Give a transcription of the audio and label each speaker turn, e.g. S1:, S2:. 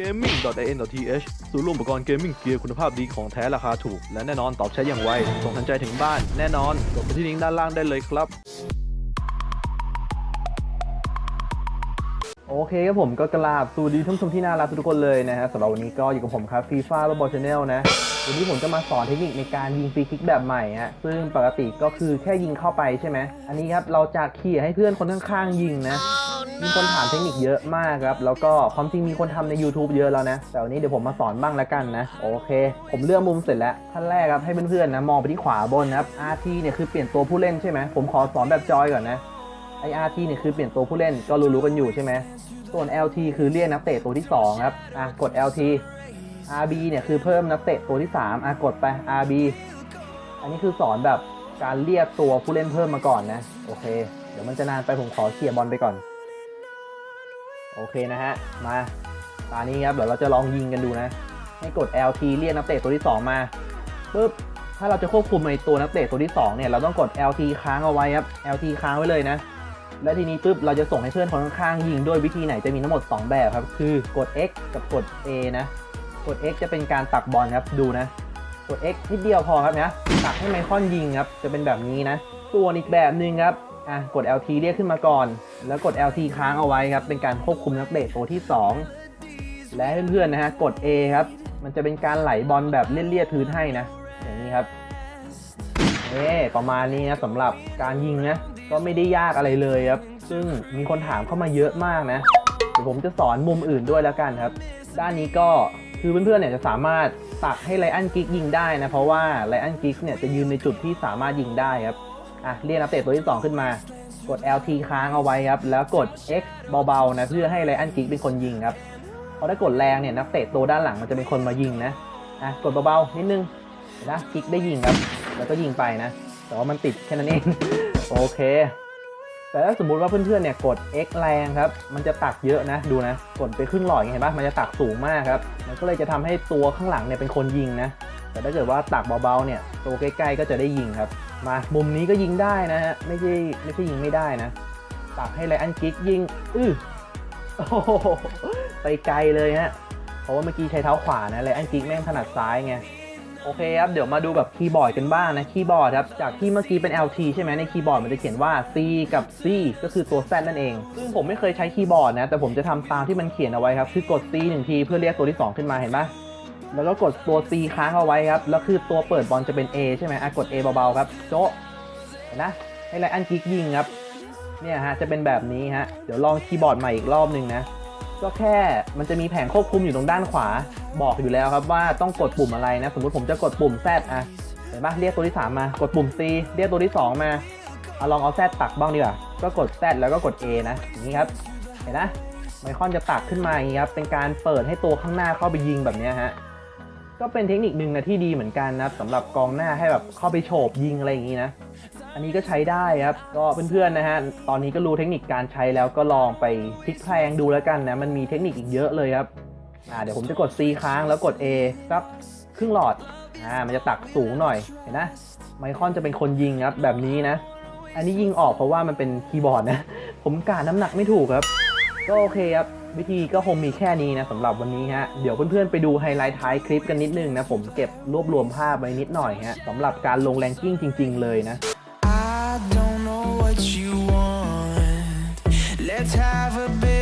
S1: gaming.in.th ศูนย์รวมอุปกรณ์เกมมิ่งเกียร์คุณภาพดีของแท้ราคาถูก และแน่นอนตอบใช้อย่างไว ส่งทันใจถึงบ้านแน่นอนกดไปที่ลิงก์ด้านล่างได้เลยครับ
S2: โอเคครับผมก็กราบสวัสดีท่านผู้ชมที่น่ารักทุกคนเลยนะฮะสำหรับวันนี้ก็อยู่กับผมครับฟีฟ่าบอลชาแนลนะวันนี้ผมจะมาสอนเทคนิคในการยิงฟรีคิกแบบใหม่ฮะซึ่งปกติก็คือแค่ยิงเข้าไปใช่ไหมอันนี้ครับเราจะเขี่ยให้เพื่อนคนข้างๆยิงนะ มีคนถามเทคนิคเยอะมากครับ แล้วก็ความจริงมีคนทำใน YouTube เยอะแล้วนะ แต่วันนี้เดี๋ยวผมมาสอนบ้างแล้วกันนะ โอเค ผมเลือกมุมเสร็จแล้วขั้นแรกครับให้เพื่อนๆนะมองไปที่ขวาบนนะครับ RT เนี่ยคือเปลี่ยนตัวผู้เล่นใช่ไหมผมขอสอนแบบจอยก่อนนะไอ RT เนี่ยคือเปลี่ยนตัวผู้เล่นก็รู้ๆกันอยู่ใช่ไหมส่วน LT คือเรียกนักเตะตัวที่2ครับอะกด LT RB เนี่ยคือเพิ่มนักเตะตัวที่3อะกดไป RB อันนี้คือสอนแบบการเรียกตัวผู้เล่นเพิ่มมาก่อนนะ โอเค เดี๋ยวมันจะนานไปผมขอเคลียร์บอลไปก่อน โอเคนะฮะ มาตอนนี้ครับเดี๋ยวเราจะลองยิงกันดูนะ ให้กด LT เรียกนักเตะตัวที่ 2 มาปุ๊บถ้าเราจะควบคุมในตัวนักเตะตัวที่ 2 เนี่ยเราต้องกด LT ค้างเอาไว้ครับ LT ค้างไว้เลยนะ และทีนี้ปุ๊บเราจะส่งให้เพื่อนคนข้างๆยิงด้วยวิธีไหนจะมีทั้งหมด 2 แบบครับ คือกด X กับกด A นะ กด X จะเป็นการตักบอลครับดูนะ กด X นิดเดียวพอครับนะตักให้ไมคอนยิงครับจะเป็นแบบนี้นะ ส่วนอีกแบบหนึ่งครับ อะกด LT เรียกขึ้นมาก่อน แล้วกด LT ค้างเอาไว้ครับ เป็นการควบคุมนักเตะตัวที่ 2 และเพื่อนๆนะฮะกด A ครับ มันจะเป็นการไหลบอลแบบเลี่ยๆพื้นให้นะ อย่างนี้ครับเอ๊ประมาณนี้นะสำหรับการยิงนะ ก็ไม่ได้ยากอะไรเลยครับ ซึ่งมีคนถามเข้ามาเยอะมากนะเดี๋ยวผมจะสอนมุมอื่นด้วยแล้วกันครับ ด้านนี้ก็คือเพื่อนๆเนี่ยจะสามารถตักให้ไลอันกิกยิงได้นะ เพราะว่าไลอันกิกเนี่ยจะยืนในจุดที่สามารถยิงได้ครับ อะเรียกนักเตะตัวที่ 2 ขึ้นมา กด LT ค้างเอาไว้ครับ แล้วกด X เบาๆนะเพื่อให้ไลอันกิกเป็นคนยิงครับเพราะถ้ากดแรงเนี่ยนักเตะตัวด้านหลังมันจะเป็นคนมายิงนะอะกดเบาๆนิดนึงนะกิกได้ยิงครับ แล้วก็ยิงไปนะ แต่ว่ามันติดแค่นั้นเองโอเค แต่ถ้าสมมุติว่าเพื่อนๆเนี่ยกด X แรงครับ มันจะตักเยอะนะดูนะ กดไปครึ่งหลอดอยเห็นปะมันจะตักสูงมากครับ มันก็เลยจะทำให้ตัวข้างหลังเนี่ยเป็นคนยิงนะแต่ถ้าเกิดว่าตักเบาๆเนี่ยตัวใกล้ๆก็จะได้ยิงครับ มามุมนี้ก็ยิงได้นะฮะไม่ใช่ไม่ใช่ยิงไม่ได้นะตักให้ไลอันกิกยิงอื้อโอ้โหไปไกลเลยฮะเพราะว่าเมื่อกี้ใช้เท้าขวานะไลอันกิกแม่งถนัดซ้ายไงโอเคครับเดี๋ยวมาดูกับคีย์บอร์ดกันบ้างนะคีย์บอร์ดครับจากที่เมื่อกี้เป็น LT ใช่ไหมในคีย์บอร์ดมันจะเขียนว่า C กับ C ก็คือตัว Z นั่นเอง ซึ่งผมไม่เคยใช้คีย์บอร์ดนะแต่ผมจะทำตามที่มันเขียนเอาไว้ครับคือกด C หนึ่งทีเพื่อเรียกตัวที่ 2 ขึ้นมาเห็นปะ แล้วก็กดตัว C ค้างเอาไว้ครับ แล้วคือตัวเปิดบอลจะเป็น A ใช่ไหมอะกด A เบาๆครับ โจะนะให้ไลอันกิกยิงครับ เนี่ยฮะ จะเป็นแบบนี้ฮะ เดี๋ยวลองคีย์บอร์ดใหม่อีกรอบหนึ่งนะ ก็แค่มันจะมีแผงควบคุมอยู่ตรงด้านขวา บอกอยู่แล้วครับว่าต้องกดปุ่มอะไรนะ สมมติผมจะกดปุ่ม Z อะ เห็นปะเรียกตัวที่ 3 มา กดปุ่ม C เรียกตัวที่ 2 มาเอาลองเอา Z ตักบ้างดีกว่า ก็กด Z แล้วก็กด A นะ อย่างนี้ครับ เห็นนะไมคอนจะตักขึ้นมาอย่างนี้ครับ เป็นการเปิดให้ตัวข้างหน้าเข้าไปยิงแบบนี้ฮะ ก็เป็นเทคนิคหนึ่งนะที่ดีเหมือนกันนะสำหรับกองหน้าให้แบบเข้าไปโฉบยิงอะไรอย่างนี้นะ อันนี้ก็ใช้ได้ครับ ก็เพื่อนๆนะฮะ ตอนนี้ก็รู้เทคนิคการใช้แล้วก็ลองไปพลิกแพลงดูแล้วกันนะ มันมีเทคนิคอีกเยอะเลยครับ อ่าเดี๋ยวผมจะกด C ค้างแล้วกด A สักครึ่งหลอด อ่ามันจะตักสูงหน่อยเห็นนะ ไมคอนจะเป็นคนยิงครับแบบนี้นะ อันนี้ยิงออกเพราะว่ามันเป็นคีย์บอร์ดนะ ผมกาน้ำหนักไม่ถูกครับ ก็โอเคครับ วิธีก็คงมีแค่นี้นะสำหรับวันนี้ฮะ เดี๋ยวเพื่อนๆไปดูไฮไลท์ท้ายคลิปกันนิดนึงนะ ผมเก็บรวบรวมภาพไว้นิดหน่อยฮะสำหรับการลงแรงกิ้งจริง ๆ เลยนะ
S3: I don't know what you want. Let's have a bit